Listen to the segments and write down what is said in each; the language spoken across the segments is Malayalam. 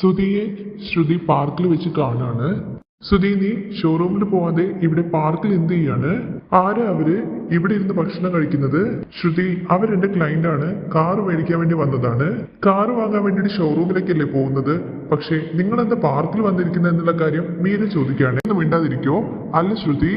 സുധിയെ ശ്രുതി പാർക്കിൽ വെച്ച് കാണാണ്. സുധി നീ ഷോറൂമിൽ പോവാതെ ഇവിടെ പാർക്കിൽ എന്ത് ചെയ്യാണ്? ആരാ അവർ? ഇവിടെ ഇരുന്ന് ഭക്ഷണം കഴിക്കുന്നത്? ശ്രുതി അവരെന്റെ ക്ലയന്റ് ആണ് കാറ് മേടിക്കാൻ വേണ്ടി വന്നതാണ്. കാറ് വാങ്ങാൻ വേണ്ടി ഷോറൂമിലേക്കല്ലേ പോകുന്നത്? പക്ഷേ നിങ്ങൾ എന്താ പാർക്കിൽ വന്നിരിക്കുന്നത് എന്നുള്ള കാര്യം മീര ചോദിക്കുകയാണ്. മിണ്ടാതിരിക്കോ? അല്ല ശ്രുതി.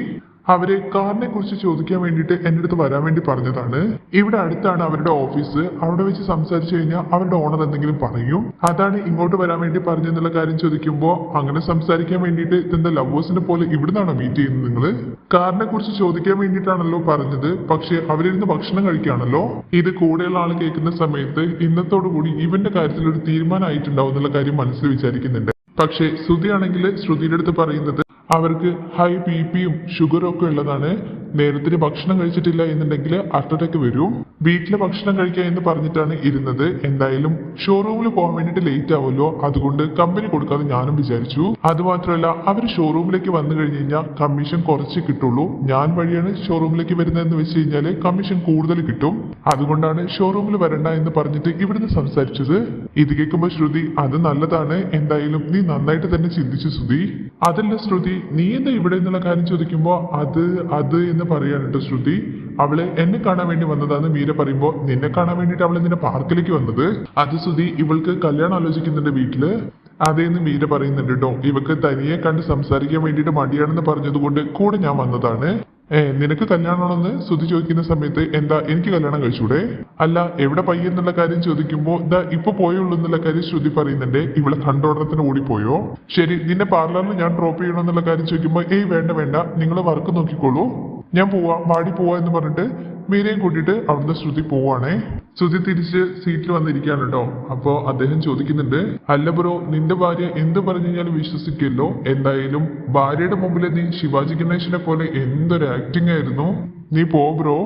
അവരെ കാറിനെ കുറിച്ച് ചോദിക്കാൻ വേണ്ടിയിട്ട് എന്റെ അടുത്ത് വരാൻ വേണ്ടി പറഞ്ഞതാണ്. ഇവിടെ അടുത്താണ് അവരുടെ ഓഫീസ്. അവിടെ വെച്ച് സംസാരിച്ചു കഴിഞ്ഞാൽ അവരുടെ ഓണർ എന്തെങ്കിലും പറയും. അതാണ് ഇങ്ങോട്ട് വരാൻ വേണ്ടി പറഞ്ഞെന്നുള്ള കാര്യം ചോദിക്കുമ്പോൾ അങ്ങനെ സംസാരിക്കാൻ വേണ്ടിയിട്ട് ഇതെന്താ ലവേഴ്സിനെ പോലെ ഇവിടുന്നാണോ മീറ്റ് ചെയ്യുന്നത് നിങ്ങൾ കാറിനെ കുറിച്ച് ചോദിക്കാൻ വേണ്ടിയിട്ടാണല്ലോ പറഞ്ഞത്. പക്ഷെ അവരിരുന്ന് ഭക്ഷണം കഴിക്കുകയാണല്ലോ. ഇത് കൂടെയുള്ള ആൾ കേൾക്കുന്ന സമയത്ത് ഇന്നത്തോടുകൂടി ഇവന്റെ കാര്യത്തിൽ ഒരു തീരുമാനമായിട്ടുണ്ടാവും എന്നുള്ള കാര്യം മനസ്സിൽ വിചാരിക്കുന്നുണ്ട്. പക്ഷേ ശ്രുതിയാണെങ്കിൽ ശ്രുതിയുടെ അടുത്ത് പറയുന്നത് അവർക്ക് ഹൈ ബി പിയും ഷുഗറും ഒക്കെ ഉള്ളതാണ് നേരത്തിന് ഭക്ഷണം കഴിച്ചിട്ടില്ല എന്നുണ്ടെങ്കിൽ ഹാർട്ട് അറ്റാക്ക് വരും. വീട്ടിലെ ഭക്ഷണം കഴിക്കാം എന്ന് പറഞ്ഞിട്ടാണ് ഇരുന്നത്. എന്തായാലും ഷോറൂമിൽ പോകാൻ വേണ്ടിയിട്ട് ലേറ്റ് ആവുമല്ലോ. അതുകൊണ്ട് കമ്പനി കൊടുക്കാതെ ഞാനും വിചാരിച്ചു. അത് മാത്രമല്ല അവർ ഷോറൂമിലേക്ക് വന്നു കഴിഞ്ഞ് കഴിഞ്ഞാൽ കമ്മീഷൻ കുറച്ച് കിട്ടുള്ളൂ. ഞാൻ വഴിയാണ് ഷോറൂമിലേക്ക് വരുന്നതെന്ന് വെച്ച് കഴിഞ്ഞാൽ കമ്മീഷൻ കൂടുതൽ കിട്ടും. അതുകൊണ്ടാണ് ഷോറൂമിൽ വരണ്ട എന്ന് പറഞ്ഞിട്ട് ഇവിടുന്ന് സംസാരിച്ചത്. ഇത് കേൾക്കുമ്പോൾ ശ്രുതി അത് നല്ലതാണ്. എന്തായാലും നീ നന്നായിട്ട് തന്നെ ചിന്തിച്ചു ശ്രുതി അതല്ല ശ്രുതി നീ എന്താ ഇവിടെ എന്നുള്ള കാര്യം ചോദിക്കുമ്പോ അത് അത് എന്ന് പറയാനുണ്ട് ശ്രുതി. അവൾ എന്നെ കാണാൻ വേണ്ടി വന്നതാന്ന് മീര പറയുമ്പോ നിന്നെ കാണാൻ വേണ്ടിട്ട് അവൾ നിന്നെ പാർക്കിലേക്ക് വന്നത്? അത് ശ്രുതി ഇവൾക്ക് കല്യാണം ആലോചിക്കുന്നുണ്ട് വീട്ടിൽ. അതേന്ന് മീര പറയുന്നുണ്ട് കേട്ടോ ഇവക്ക് തനിയെ കണ്ട് സംസാരിക്കാൻ വേണ്ടിയിട്ട് മടിയാണെന്ന് പറഞ്ഞതുകൊണ്ട് കൂടെ ഞാൻ വന്നതാണ്. ഏ നിനക്ക് കല്യാണമാണെന്ന് ശ്രുതി ചോദിക്കുന്ന സമയത്ത് എന്താ എനിക്ക് കല്യാണം കഴിച്ചൂടെ? അല്ല എവിടെ പയ്യ എന്നുള്ള കാര്യം ചോദിക്കുമ്പോ ഇതാ ഇപ്പൊ പോയുള്ളൂ എന്നുള്ള കാര്യം ശ്രുതി പറയുന്നുണ്ട്. ഇവിടെ കണ്ടോടത്തിന് ഓടിപ്പോയോ? ശരി നിന്നെ പാർലറിൽ ഞാൻ ഡ്രോപ്പ് ചെയ്യണം എന്നുള്ള കാര്യം ചോദിക്കുമ്പോ ഏയ് വേണ്ട വേണ്ട നിങ്ങൾ വർക്ക് നോക്കിക്കോളൂ. ഞാൻ പോവാ വാടി പോവാ എന്ന് പറഞ്ഞിട്ട് മീരയും കൂട്ടിയിട്ട് അവിടുന്ന് ശ്രുതി പോവാണേ. ശ്രുതി തിരിച്ച് സീറ്റിൽ വന്നിരിക്കുകയാണ് കേട്ടോ അപ്പോ അദ്ദേഹം ചോദിക്കുന്നുണ്ട് അല്ല ബ്രോ നിന്റെ ഭാര്യ എന്ത് പറഞ്ഞു കഴിഞ്ഞാലും വിശ്വസിക്കല്ലോ എന്തായാലും ഭാര്യയുടെ മുമ്പിൽ നീ ശിവാജി ഗണേശനെ പോലെ എന്തൊരു ആക്ടിംഗ് ആയിരുന്നു? നീ പോ ബ്രോ.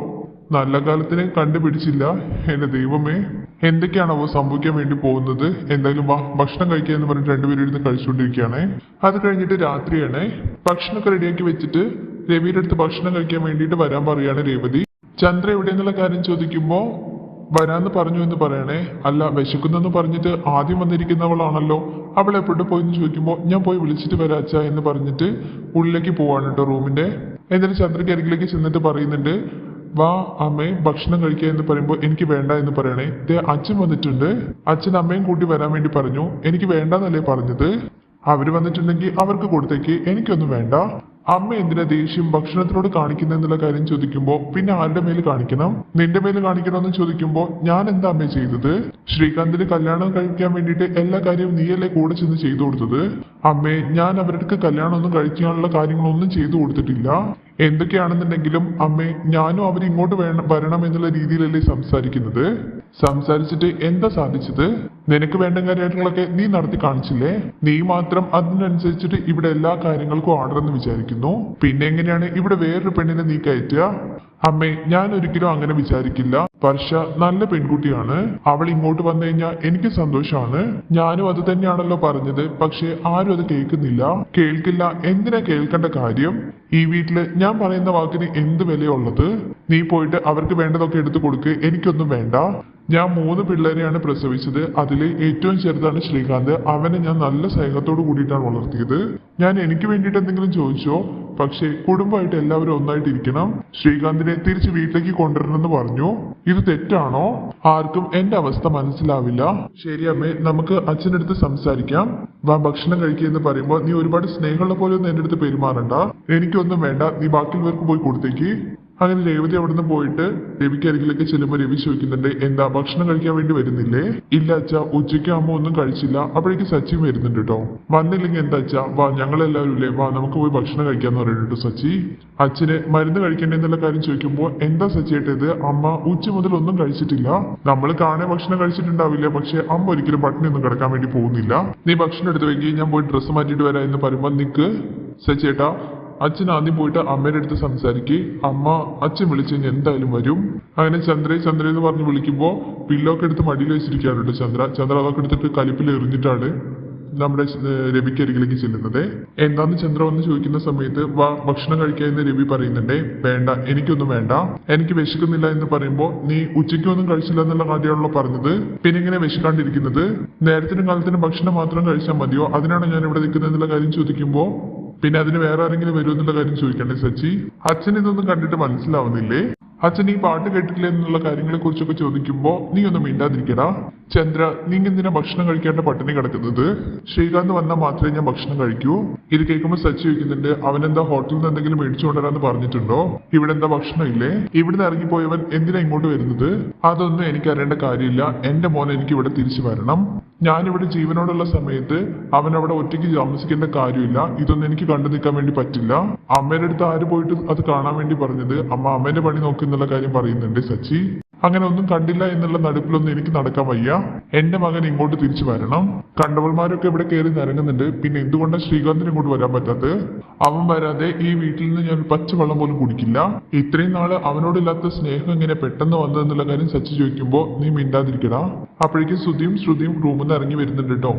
നല്ല കാലത്തിന് കണ്ടുപിടിച്ചില്ല എന്റെ ദൈവമേ. എന്തൊക്കെയാണാവോ സംഭവിക്കാൻ വേണ്ടി പോകുന്നത്? എന്തായാലും വാ ഭക്ഷണം കഴിക്കുക എന്ന് പറഞ്ഞിട്ട് രണ്ടുപേരും ഇരുന്ന് കഴിച്ചുകൊണ്ടിരിക്കുകയാണ്. അത് കഴിഞ്ഞിട്ട് രാത്രിയാണേ. ഭക്ഷണമൊക്കെ റെഡിയാക്കി വെച്ചിട്ട് രവിയുടെ അടുത്ത് ഭക്ഷണം കഴിക്കാൻ വേണ്ടിയിട്ട് വരാൻ പറയുകയാണ് രേവതി. ചന്ദ്ര എവിടെ എന്നുള്ള കാര്യം ചോദിക്കുമ്പോൾ വരാന്ന് പറഞ്ഞു എന്ന് പറയണേ. അല്ല വിശക്കുന്നെന്ന് പറഞ്ഞിട്ട് ആദ്യം വന്നിരിക്കുന്നവളാണല്ലോ. അവൾ എപ്പോഴും പോയി എന്ന് ചോദിക്കുമ്പോൾ ഞാൻ പോയി വിളിച്ചിട്ട് വരാച്ച എന്ന് പറഞ്ഞിട്ട് ഉള്ളിലേക്ക് പോവാണ് കേട്ടോ റൂമിന്റെ. എന്നിട്ട് ചന്ദ്രയ്ക്ക് അരികിലേക്ക് ചെന്നിട്ട് പറയുന്നുണ്ട് വാ അമ്മേ ഭക്ഷണം കഴിക്കുക എന്ന് പറയുമ്പോൾ എനിക്ക് വേണ്ട എന്ന് പറയണേ. ദേ അച്ഛൻ വന്നിട്ടുണ്ട്. അച്ഛൻ അമ്മയും കൂട്ടി വരാൻ വേണ്ടി പറഞ്ഞു. എനിക്ക് വേണ്ടെന്നല്ലേ പറഞ്ഞത്? അവർ വന്നിട്ടുണ്ടെങ്കിൽ അവർക്ക് കൊടുത്തേക്ക് എനിക്കൊന്നും വേണ്ട. അമ്മ എന്തിനാ ദേഷ്യം ഭക്ഷണത്തിനോട് കാണിക്കുന്നെന്നുള്ള കാര്യം ചോദിക്കുമ്പോൾ പിന്നെ ആരുടെ മേൽ കാണിക്കണം? നിന്റെ മേൽ കാണിക്കണമെന്ന് ചോദിക്കുമ്പോൾ ഞാൻ എന്താ അമ്മ ചെയ്തത്? ശ്രീകാന്തിന് കല്യാണം കഴിക്കാൻ വേണ്ടിയിട്ട് എല്ലാ കാര്യവും നീയല്ലേ കൂടെ ചെന്ന് ചെയ്തു കൊടുത്തത്? അമ്മേ ഞാൻ അവരുടെ കല്യാണം ഒന്നും കഴിക്കാനുള്ള കാര്യങ്ങളൊന്നും ചെയ്തു കൊടുത്തിട്ടില്ല. എന്തൊക്കെയാണെന്നുണ്ടെങ്കിലും അമ്മേ ഞാനും അവരിങ്ങോട്ട് വേണം വരണം എന്നുള്ള രീതിയിലല്ലേ സംസാരിക്കുന്നത്? സംസാരിച്ചിട്ട് എന്താ സാധിച്ചത്? നിനക്ക് വേണ്ട കാര്യങ്ങളൊക്കെ നീ നടത്തി കാണിച്ചില്ലേ? നീ മാത്രം അതിനനുസരിച്ചിട്ട് ഇവിടെ എല്ലാ കാര്യങ്ങൾക്കും ഓർഡർ എന്ന് വിചാരിക്കുന്നു. പിന്നെ എങ്ങനെയാണ് ഇവിടെ വേറൊരു പെണ്ണിനെ നീ കയറ്റുക? അമ്മേ ഞാൻ ഒരിക്കലും അങ്ങനെ വിചാരിക്കില്ല. വർഷ നല്ല പെൺകുട്ടിയാണ്. അവൾ ഇങ്ങോട്ട് വന്നു കഴിഞ്ഞാൽ എനിക്ക് സന്തോഷമാണ്. ഞാനും അത് തന്നെയാണല്ലോ പറഞ്ഞത്. പക്ഷെ ആരും അത് കേൾക്കുന്നില്ല. കേൾക്കില്ല. എന്തിനാ കേൾക്കേണ്ട കാര്യം? ഈ വീട്ടിൽ ഞാൻ പറയുന്ന വാക്കിന് എന്ത് വിലയുള്ളത് നീ പോയിട്ട് അവർക്ക് വേണ്ടതൊക്കെ എടുത്തു കൊടുക്ക്. എനിക്കൊന്നും വേണ്ട. ഞാൻ മൂന്ന് പിള്ളേരെയാണ് പ്രസവിച്ചത്. അതിൽ ഏറ്റവും ചെറുതാണ് ശ്രീകാന്ത്. അവനെ ഞാൻ നല്ല സ്നേഹത്തോട് കൂടിയിട്ടാണ് വളർത്തിയത്. ഞാൻ എനിക്ക് വേണ്ടിയിട്ട് എന്തെങ്കിലും ചോദിച്ചോ? പക്ഷേ കുടുംബമായിട്ട് എല്ലാവരും ഒന്നായിട്ട് ഇരിക്കണം ശ്രീകാന്തിനെ തിരിച്ച് വീട്ടിലേക്ക് കൊണ്ടുവരണമെന്ന് പറഞ്ഞു. ഇത് തെറ്റാണോ? ആർക്കും എന്റെ അവസ്ഥ മനസ്സിലാവില്ല. ശരി അമ്മേ നമുക്ക് അച്ഛനടുത്ത് സംസാരിക്കാം. വാ ഭക്ഷണം കഴിക്കുക എന്ന് പറയുമ്പോൾ നീ ഒരുപാട് സ്നേഹമുള്ള പോലെ ഒന്നും എന്റെ അടുത്ത് പെരുമാറണ്ട. എനിക്കൊന്നും വേണ്ട. നീ ബാക്കിയുള്ളവർക്ക് പോയി കൊടുത്തേക്ക്. അങ്ങനെ രേവതി അവിടുന്ന് പോയിട്ട് രവിക്ക് അരികിലേക്ക് ചെല്ലുമ്പോൾ രവി ചോദിക്കുന്നുണ്ട് എന്താ ഭക്ഷണം കഴിക്കാൻ വേണ്ടി വരുന്നില്ലേ? ഇല്ല അച്ഛാ ഉച്ചയ്ക്ക് അമ്മ ഒന്നും കഴിച്ചില്ല. അപ്പോഴേക്ക് സച്ചി വരുന്നുണ്ട് കേട്ടോ വന്നില്ലെങ്കിൽ എന്താ അച്ഛാ? വാ ഞങ്ങളെല്ലാവരും ഇല്ലേ? വാ നമുക്ക് പോയി ഭക്ഷണം കഴിക്കാന്ന് പറയുന്നുണ്ട് സച്ചി. അച്ഛന് മരുന്ന് കഴിക്കണ്ടേ? എന്നുള്ള കാര്യം ചോദിക്കുമ്പോൾ എന്താ സച്ചിയേട്ടത് അമ്മ ഉച്ച മുതൽ ഒന്നും കഴിച്ചിട്ടില്ല. നമ്മൾ കാണേ ഭക്ഷണം കഴിച്ചിട്ടുണ്ടാവില്ല. പക്ഷെ അമ്മ ഒരിക്കലും പട്ടിണി ഒന്നും കിടക്കാൻ വേണ്ടി പോകുന്നില്ല. നീ ഭക്ഷണം എടുത്ത് വെക്കി ഞാൻ പോയി ഡ്രസ്സ് മാറ്റിയിട്ട് വരാം എന്ന് പറയുമ്പോൾ നിക്ക്. സച്ചിയേട്ടാ അച്ഛൻ ആദ്യം പോയിട്ട് അമ്മയുടെ അടുത്ത് സംസാരിക്കേ. അമ്മ അച്ഛൻ വിളിച്ചു കഴിഞ്ഞാൽ എന്തായാലും വരും. അങ്ങനെ ചന്ദ്രയെ ചന്ദ്ര എന്ന് പറഞ്ഞ് വിളിക്കുമ്പോൾ പില്ലോക്കെ എടുത്ത് മടിയിൽ വെച്ചിരിക്കാറുണ്ട് ചന്ദ്ര. ചന്ദ്ര അതൊക്കെ എടുത്തിട്ട് കലിപ്പിൽ എറിഞ്ഞിട്ടാണ് നമ്മുടെ രവിക്ക് അരികിലേക്ക് ചെല്ലുന്നത്. എന്താന്ന് ചന്ദ്ര വന്ന് ചോദിക്കുന്ന സമയത്ത് വാ ഭക്ഷണം കഴിക്കാൻ എന്ന് രവി പറയുന്നുണ്ടേ. വേണ്ട എനിക്കൊന്നും വേണ്ട. എനിക്ക് വിശക്കുന്നില്ല എന്ന് പറയുമ്പോൾ നീ ഉച്ചയ്ക്ക് ഒന്നും കഴിച്ചില്ല എന്നുള്ള കാര്യമാണല്ലോ പറഞ്ഞത്. പിന്നെ ഇങ്ങനെ വിശക്കാണ്ടിരിക്കുന്നത്. നേരത്തിനും കാലത്തിനും ഭക്ഷണം മാത്രം കഴിച്ചാൽ മതിയോ? അതിനാണ് ഞാൻ ഇവിടെ നിൽക്കുന്നത് എന്നുള്ള കാര്യം ചോദിക്കുമ്പോൾ പിന്നെ അതിന് വേറെ ആരെങ്കിലും വരുമെന്നുള്ള കാര്യം ചോദിക്കണ്ടേ സച്ചി? അച്ഛൻ ഇതൊന്നും കണ്ടിട്ട് മനസ്സിലാവുന്നില്ലേ? അച്ഛൻ ഈ പാട്ട് കേട്ടിട്ടില്ല എന്നുള്ള കാര്യങ്ങളെ കുറിച്ചൊക്കെ ചോദിക്കുമ്പോ നീ ഒന്നും മിണ്ടാതിരിക്കടാ. ചന്ദ്ര നീ എന്തിനാ ഭക്ഷണം കഴിക്കാണ്ട് പട്ടിണി കിടക്കുന്നത്. ശ്രീകാന്ത് വന്നാൽ മാത്രമേ ഞാൻ ഭക്ഷണം കഴിക്കൂ. ഇത് കേൾക്കുമ്പോൾ സച്ചി ചോദിക്കുന്നുണ്ട് അവനെന്താ ഹോട്ടലിൽ നിന്ന് എന്തെങ്കിലും മേടിച്ചു കൊണ്ടുവരാന്ന് പറഞ്ഞിട്ടുണ്ടോ? ഇവിടെ എന്താ ഭക്ഷണം ഇല്ലേ? ഇവിടുന്ന് ഇറങ്ങിപ്പോയവൻ എന്തിനാ ഇങ്ങോട്ട് വരുന്നത്? അതൊന്നും എനിക്ക് അറിയേണ്ട കാര്യമില്ല. എന്റെ മോൻ എനിക്ക് ഇവിടെ തിരിച്ചു വരണം. ഞാനിവിടെ ജീവനോടുള്ള സമയത്ത് അവൻ അവിടെ ഒറ്റയ്ക്ക് താമസിക്കേണ്ട കാര്യമില്ല. ഇതൊന്നും എനിക്ക് കണ്ടു നിൽക്കാൻ വേണ്ടി പറ്റില്ല. അമ്മേടെ അടുത്ത് ആര് പോയിട്ട് അത് കാണാൻ വേണ്ടി പറഞ്ഞത് അമ്മ അമ്മേന്റെ പണി നോക്കുന്നുള്ള കാര്യം പറയുന്നുണ്ട് സച്ചി. അങ്ങനെ ഒന്നും കണ്ടില്ല എന്നുള്ള നടുപ്പിലൊന്നും എനിക്ക് നടക്കാൻ വയ്യ. എന്റെ മകൻ ഇങ്ങോട്ട് തിരിച്ചു വരണം. കണ്ടവന്മാരൊക്കെ ഇവിടെ കയറി നിരങ്ങുന്നുണ്ട്. പിന്നെ എന്തുകൊണ്ടാണ് ശ്രീകാന്തിന് ഇങ്ങോട്ട് വരാൻ പറ്റാത്തത്? അവൻ വരാതെ ഈ വീട്ടിൽ നിന്ന് ഞാൻ പച്ചവെള്ളം പോലും കുടിക്കില്ല. ഇത്രയും നാൾ അവനോടില്ലാത്ത സ്നേഹം ഇങ്ങനെ പെട്ടെന്ന് വന്നതെന്നുള്ള കാര്യം സച്ചി ചോദിക്കുമ്പോ നീ മിണ്ടാതിരിക്കടാ. അപ്പോഴേക്കും ശ്രുതിയും ശ്രുതിയും റൂമിൽ നിന്ന് ഇറങ്ങി വരുന്നുണ്ട് കേട്ടോ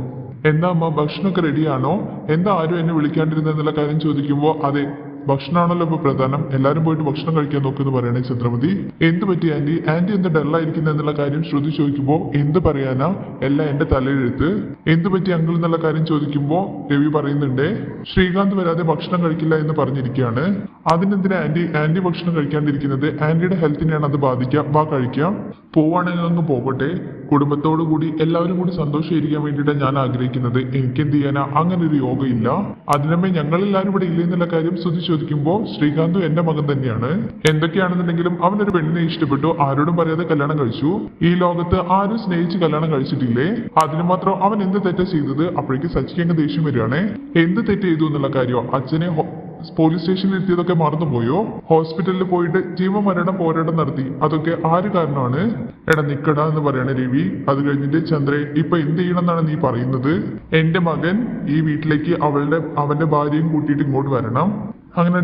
എന്താ അമ്മ ഭക്ഷണമൊക്കെ റെഡിയാണോ എന്താ ആരും എന്നെ വിളിക്കാണ്ടിരുന്നെന്നുള്ള കാര്യം ചോദിക്കുമ്പോ അതെ ഭക്ഷണമാണല്ലോ ഇപ്പൊ പ്രധാനം. എല്ലാരും പോയിട്ട് ഭക്ഷണം കഴിക്കാൻ നോക്കുമെന്ന് പറയണേ ചന്ദ്രമതി എന്ത് പറ്റി ആന്റി? ആന്റി എന്ത് ഡല്ലായിരിക്കുന്ന എന്നുള്ള കാര്യം ശ്രുതി ചോദിക്കുമ്പോൾ എന്ത് പറയാനാ? എല്ലാം എന്റെ തലയിലെഴുത്ത്. എന്ത് പറ്റി അങ്കിൾ എന്നുള്ള കാര്യം ചോദിക്കുമ്പോൾ രവി പറയുന്നുണ്ട് ശ്രീകാന്ത് വരാതെ ഭക്ഷണം കഴിക്കില്ല എന്ന് പറഞ്ഞിരിക്കുകയാണ് അതിനെന്തിനാ ആന്റി? ആന്റി ഭക്ഷണം കഴിക്കാണ്ടിരിക്കുന്നത്. ആന്റിയുടെ ഹെൽത്തിനെയാണ് അത് ബാധിക്കുക. വാ കഴിക്കാം. പോവാണെങ്കിൽ അങ്ങ് പോകട്ടെ. കുടുംബത്തോടു കൂടി എല്ലാവരും കൂടി സന്തോഷമായിരിക്കാൻ വേണ്ടിയിട്ടാണ് ഞാൻ ആഗ്രഹിക്കുന്നത്. എനിക്ക് എന്ത് ചെയ്യാനാ? അങ്ങനെ ഒരു യോഗയില്ല. അതിനമ്മേ ഞങ്ങൾ എല്ലാവരും ഇവിടെ ഇല്ല എന്നുള്ള കാര്യം ശ്രുതി ചോദിക്കുമ്പോൾ ശ്രീകാന്ത് എന്റെ മകൻ തന്നെയാണ്. എന്തൊക്കെയാണെന്നുണ്ടെങ്കിലും അവനൊരു പെണ്ണിനെ ഇഷ്ടപ്പെട്ടു. ആരോടും പറയാതെ കല്യാണം കഴിച്ചു. ഈ ലോകത്ത് ആരും സ്നേഹിച്ച് കല്യാണം കഴിച്ചിട്ടില്ലേ? അതിന് മാത്രം അവൻ എന്ത് തെറ്റാ ചെയ്തത്? അപ്പോഴേക്ക് സച്ചിക്ക് അങ്ങ് ദേഷ്യം വരികയാണ്. എന്ത് തെറ്റ് ചെയ്തു എന്നുള്ള കാര്യം? അച്ഛനെ പോലീസ് സ്റ്റേഷനിൽ എത്തിയതൊക്കെ മറന്നുപോയോ? ഹോസ്പിറ്റലിൽ പോയിട്ട് ജീവമരണം പോരാട്ടം നടത്തി. അതൊക്കെ ആര് കാരണമാണ് എടാ നിക്കട എന്ന് പറയണ രവി. അത് കഴിഞ്ഞിട്ട് ചന്ദ്രൻ ഇപ്പൊ എന്ത് ചെയ്യണം എന്നാണ് നീ പറയുന്നത്? എന്റെ മകൻ ഈ വീട്ടിലേക്ക് അവളുടെ അവന്റെ ഭാര്യയും കൂട്ടിയിട്ട് ഇങ്ങോട്ട് വരണം. അങ്ങനെ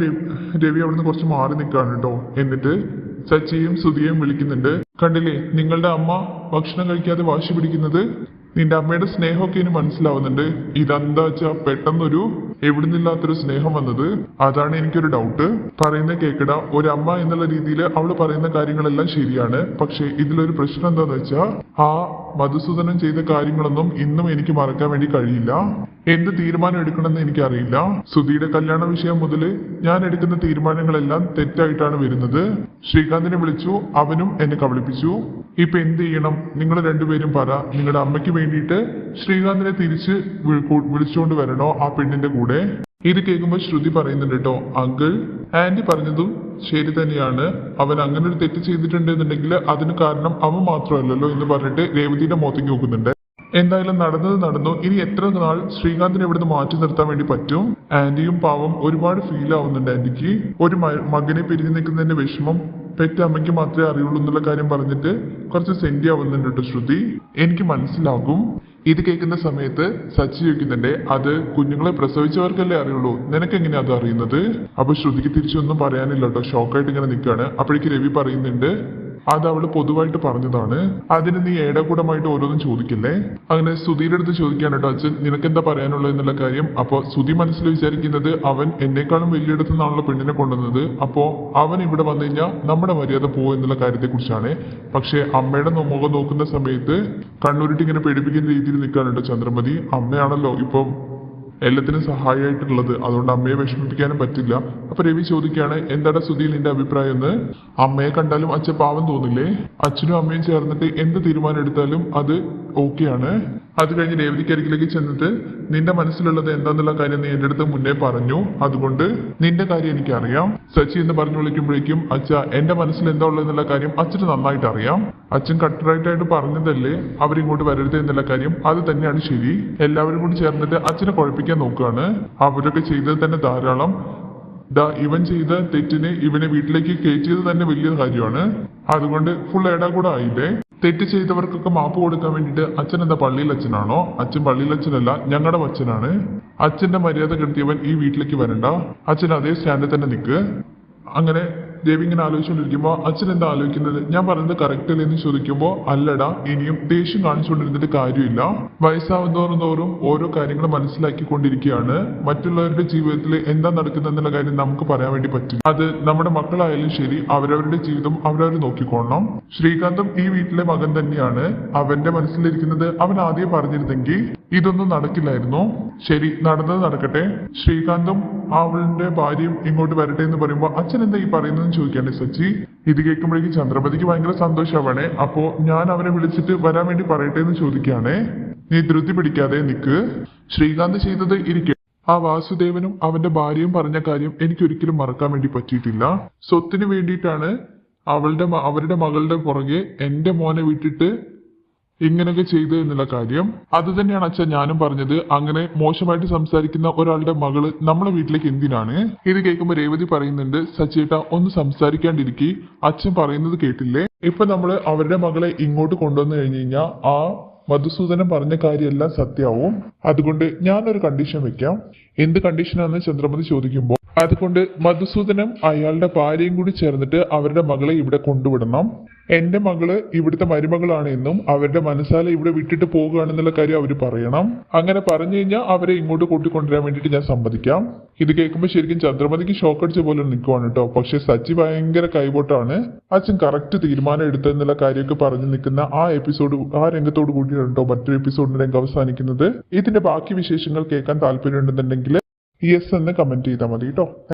രവി- അവിടുന്ന് കുറച്ച് മാറി നിൽക്കുകയാണ് കേട്ടോ. എന്നിട്ട് സച്ചിയും സുധിയും വിളിക്കുന്നുണ്ട്. കണ്ടില്ലേ നിങ്ങളുടെ അമ്മ ഭക്ഷണം കഴിക്കാതെ വാശി പിടിക്കുന്നത്? നിന്റെ അമ്മയുടെ സ്നേഹമൊക്കെ ഇനി മനസ്സിലാവുന്നുണ്ട്. ഇതെന്താ വെച്ചാ പെട്ടെന്നൊരു എവിടുന്നില്ലാത്തൊരു സ്നേഹം വന്നത്? അതാണ് എനിക്കൊരു ഡൗട്ട് പറയുന്ന കേക്കട ഒരമ്മ എന്നുള്ള രീതിയിൽ അവൾ പറയുന്ന കാര്യങ്ങളെല്ലാം ശരിയാണ്. പക്ഷേ ഇതിലൊരു പ്രശ്നം എന്താന്ന് വെച്ചാ ആ മധുസൂദനം ചെയ്ത കാര്യങ്ങളൊന്നും ഇന്നും എനിക്ക് മറക്കാൻ വേണ്ടി കഴിയില്ല. എന്ത് തീരുമാനം എടുക്കണമെന്ന് എനിക്കറിയില്ല. സുധിയുടെ കല്യാണ വിഷയം മുതൽ ഞാൻ എടുക്കുന്ന തീരുമാനങ്ങളെല്ലാം തെറ്റായിട്ടാണ് വരുന്നത്. ശ്രീകാന്തിനെ വിളിച്ചു അവനും എന്നെ കബളിപ്പിച്ചു. ഇപ്പൊ എന്ത് ചെയ്യണം? നിങ്ങൾ രണ്ടുപേരും പറ. നിങ്ങളുടെ അമ്മയ്ക്ക് വേണ്ടിയിട്ട് ശ്രീകാന്തിനെ തിരിച്ച് വിളിച്ചുകൊണ്ട് വരണോ ആ പെണ്ണിന്റെ കൂടെ? ഇത് കേൾക്കുമ്പോൾ ശ്രുതി പറയുന്നുണ്ട് കേട്ടോ അങ്കിൾ ആന്റി പറഞ്ഞതും ശരി തന്നെയാണ്. അവൻ അങ്ങനെ ഒരു തെറ്റ് ചെയ്തിട്ടുണ്ടെന്നുണ്ടെങ്കിൽ അതിന് കാരണം അവൻ മാത്രമല്ലല്ലോ എന്ന് പറഞ്ഞിട്ട് രേവതിയുടെ മുഖത്തേക്ക് നോക്കുന്നുണ്ട്. എന്തായാലും നടന്നത് നടന്നു. ഇനി എത്ര നാൾ ശ്രീകാന്തിനെ ഇവിടുന്ന് മാറ്റി നിർത്താൻ വേണ്ടി പറ്റും? ആന്റിയും പാവം ഒരുപാട് ഫീൽ ആവുന്നുണ്ട് ആന്റിക്ക്. ഒരു മകനെ പിരിഞ്ഞു നിൽക്കുന്നതിന്റെ വിഷമം പെറ്റ അമ്മയ്ക്ക് മാത്രമേ അറിയുള്ളൂ എന്നുള്ള കാര്യം പറഞ്ഞിട്ട് കുറച്ച് സെന്റി ആവുന്നുണ്ട് ശ്രുതി. എനിക്ക് മനസ്സിലാകും. ഇത് കേൾക്കുന്ന സമയത്ത് സച്ചി ചോദിക്കുന്നുണ്ട് അത് കുഞ്ഞുങ്ങളെ പ്രസവിച്ചവർക്കല്ലേ അറിയുള്ളൂ? നിനക്ക് എങ്ങനെയാ അത് അറിയുന്നത്? അപ്പൊ ശ്രുതിക്ക് തിരിച്ചൊന്നും പറയാനില്ല കേട്ടോ ഷോക്കായിട്ട് ഇങ്ങനെ നിൽക്കുകയാണ് അപ്പോഴേക്ക് രവി പറയുന്നുണ്ട് അത് അവൾ പൊതുവായിട്ട് പറഞ്ഞതാണ്. അതിന് നീ ഏടാകൂടമായിട്ട് ഓരോന്നും ചോദിക്കില്ലേ? അങ്ങനെ സുധീരുടെ അടുത്ത് ചോദിക്കാൻ കേട്ടോ അച്ഛൻ നിനക്കെന്താ പറയാനുള്ളത് എന്നുള്ള കാര്യം? അപ്പൊ സുധി മനസ്സിൽ വിചാരിക്കുന്നത് അവൻ എന്നെക്കാളും വലിയടത്തു നിന്നാണല്ലോ പെണ്ണിനെ കൊണ്ടുവന്നത്. അപ്പോ അവൻ ഇവിടെ വന്നു കഴിഞ്ഞാൽ നമ്മുടെ മര്യാദ പോകും എന്നുള്ള കാര്യത്തെ കുറിച്ചാണ് പക്ഷെ അമ്മയുടെ മുഖം നോക്കുന്ന സമയത്ത് കണ്ണൂരിട്ട് ഇങ്ങനെ പേടിപ്പിക്കുന്ന രീതിയിൽ നിൽക്കാനുണ്ട് ചന്ദ്രമതി. അമ്മയാണല്ലോ ഇപ്പം എല്ലാത്തിനും സഹായമായിട്ടുള്ളത് അതുകൊണ്ട് അമ്മയെ വിഷമിപ്പിക്കാനും പറ്റില്ല. അപ്പൊ രവി ചോദിക്കുകയാണ് എന്താണ് സുധീൽ നിന്റെ അഭിപ്രായം എന്ന്? അമ്മയെ കണ്ടാലും അച്ഛൻ പാവം തോന്നില്ലേ? അച്ഛനും അമ്മയും ചേർന്നിട്ട് എന്ത് തീരുമാനം എടുത്താലും അത് ഓക്കെയാണ് അത് കഴിഞ്ഞ് രേവതിക്കരികിലേക്ക് ചെന്നിട്ട് നിന്റെ മനസ്സിലുള്ളത് എന്താന്നുള്ള കാര്യം നീ എന്റെ അടുത്ത് മുന്നേ പറഞ്ഞു. അതുകൊണ്ട് നിന്റെ കാര്യം എനിക്കറിയാം. സച്ചി എന്ന് പറഞ്ഞു വിളിക്കുമ്പോഴേക്കും അച്ഛ എന്റെ മനസ്സിൽ എന്താ ഉള്ളതെന്നുള്ള കാര്യം അച്ഛന് നന്നായിട്ട് അറിയാം. അച്ഛൻ കട്ടറായിട്ടായിട്ട് പറഞ്ഞതല്ലേ? അവരിങ്ങോട്ട് വരരുത് എന്നുള്ള കാര്യം അത് തന്നെയാണ് ശരി. എല്ലാവരും കൂടി ചേർന്നിട്ട് അച്ഛനെ കുഴപ്പിക്കാൻ നോക്കുകയാണ്. അവരൊക്കെ ചെയ്തത് തന്നെ ധാരാളം. ദാ ഇവൻ ചെയ്ത തെറ്റിനെ ഇവനെ വീട്ടിലേക്ക് കയറ്റിയത് തന്നെ വലിയ കാര്യമാണ്. അതുകൊണ്ട് ഫുൾ ഏടാ കൂടെ ആയില്ലേ? തെറ്റ് ചെയ്തവർക്കൊക്കെ മാപ്പ് കൊടുക്കാൻ വേണ്ടിയിട്ട് അച്ഛൻ എന്താ പള്ളിയിൽ അച്ഛനാണോ? അച്ഛൻ പള്ളിയിൽ അച്ഛനല്ല ഞങ്ങളുടെ അച്ഛനാണ്. അച്ഛന്റെ മര്യാദ കെടുത്തിയവൻ ഈ വീട്ടിലേക്ക് വരണ്ട. അച്ഛൻ അതേ സ്റ്റാൻഡിൽ തന്നെ നിൽക്ക് അങ്ങനെ ദേവി ഇങ്ങനെ ആലോചിച്ചുകൊണ്ടിരിക്കുമ്പോൾ അച്ഛൻ എന്താ ആലോചിക്കുന്നത്? ഞാൻ പറയുന്നത് കറക്റ്റ് അല്ലേ എന്ന് ചോദിക്കുമ്പോൾ അല്ലടാ ഇനിയും ദേഷ്യം കാണിച്ചുകൊണ്ടിരുന്നിട്ട് കാര്യമില്ല. വയസ്സാവുന്നതോറും തോറും ഓരോ കാര്യങ്ങൾ മനസ്സിലാക്കിക്കൊണ്ടിരിക്കുകയാണ്. മറ്റുള്ളവരുടെ ജീവിതത്തിൽ എന്താ നടക്കുന്നതെന്നുള്ള കാര്യം നമുക്ക് പറയാൻ വേണ്ടി പറ്റില്ല. അത് നമ്മുടെ മക്കളായാലും ശരി അവരവരുടെ ജീവിതം അവരവർ നോക്കിക്കോണം ശ്രീകാന്തും ഈ വീട്ടിലെ മകൻ തന്നെയാണ്. അവന്റെ മനസ്സിലിരിക്കുന്നത് അവൻ ആദ്യം പറഞ്ഞിരുന്നെങ്കിൽ ഇതൊന്നും നടക്കില്ലായിരുന്നു. ശരി നടന്നത് നടക്കട്ടെ. ശ്രീകാന്തും അവളുടെ ഭാര്യയും ഇങ്ങോട്ട് വരട്ടെ എന്ന് പറയുമ്പോൾ അച്ഛൻ എന്താ ഈ പറയുന്നതെന്ന് ചോദിക്കാണ്ടേ സച്ചി ഇത് കേൾക്കുമ്പോഴേക്കും ചന്ദ്രപതിക്ക് ഭയങ്കര സന്തോഷമാവണേ അപ്പോ ഞാൻ അവനെ വിളിച്ചിട്ട് വരാൻ വേണ്ടി പറയട്ടെ എന്ന് ചോദിക്കുകയാണേ. നീ ധൃതി പിടിക്കാതെ നിക്ക്. ശ്രീകാന്ത് ചെയ്തത് ഇരിക്കെ ആ വാസുദേവനും അവന്റെ ഭാര്യയും പറഞ്ഞ കാര്യം എനിക്ക് ഒരിക്കലും മറക്കാൻ വേണ്ടി പറ്റിയിട്ടില്ല. സ്വത്തിന് വേണ്ടിയിട്ടാണ് അവളുടെ അവരുടെ മകളുടെ പുറകെ എന്റെ മോനെ വിട്ടിട്ട് ഇങ്ങനെയൊക്കെ ചെയ്തു എന്നുള്ള കാര്യം. അത് തന്നെയാണ് അച്ഛൻ ഞാനും പറഞ്ഞത്. അങ്ങനെ മോശമായിട്ട് സംസാരിക്കുന്ന ഒരാളുടെ മകൾ നമ്മളെ വീട്ടിലേക്ക് എന്തിനാണ്? ഇത് കേൾക്കുമ്പോൾ രേവതി പറയുന്നുണ്ട് സച്ചേട്ട ഒന്ന് സംസാരിക്കാണ്ടിരിക്കി. അച്ഛൻ പറയുന്നത് കേട്ടില്ലേ? ഇപ്പൊ നമ്മൾ അവരുടെ മകളെ ഇങ്ങോട്ട് കൊണ്ടുവന്നു കഴിഞ്ഞു കഴിഞ്ഞാൽ ആ മധുസൂദനൻ പറഞ്ഞ കാര്യമെല്ലാം സത്യമാവും. അതുകൊണ്ട് ഞാനൊരു കണ്ടീഷൻ വെക്കാം. എന്ത് കണ്ടീഷനാണെന്ന് ചന്ദ്രമതി ചോദിക്കുമ്പോൾ അതുകൊണ്ട് മധുസൂദനം അയാളുടെ ഭാര്യയും കൂടി ചേർന്നിട്ട് അവരുടെ മകളെ ഇവിടെ കൊണ്ടുവിടണം. എന്റെ മകൾ ഇവിടുത്തെ മരുമകളാണ് എന്നും അവരുടെ മനസ്സാലെ ഇവിടെ വിട്ടിട്ട് പോകുകയാണെന്നുള്ള കാര്യം അവർ പറയണം. അങ്ങനെ പറഞ്ഞു കഴിഞ്ഞാൽ അവരെ ഇങ്ങോട്ട് കൂട്ടിക്കൊണ്ടുവരാൻ വേണ്ടിയിട്ട് ഞാൻ സമ്മതിക്കാം. ഇത് കേൾക്കുമ്പോൾ ശരിക്കും ചന്ദ്രമതിക്ക് ഷോക്ക് അടിച്ച പോലെ നിൽക്കുവാണ് കേട്ടോ. പക്ഷെ സച്ചി ഭയങ്കര കൈപോട്ടാണ്. അച്ഛൻ കറക്റ്റ് തീരുമാനം എടുത്തെന്നുള്ള കാര്യമൊക്കെ പറഞ്ഞു നിൽക്കുന്ന ആ എപ്പിസോഡ് ആ രംഗത്തോട് കൂടിയാണ് മറ്റൊരു എപ്പിസോഡിന്റെ രംഗം അവസാനിക്കുന്നത്. ഇതിന്റെ ബാക്കി വിശേഷങ്ങൾ കേൾക്കാൻ താല്പര്യമുണ്ടെന്നുണ്ടെങ്കിൽ യെസ് എന്ന് കമന്റ് ചെയ്താൽ മതി കേട്ടോ.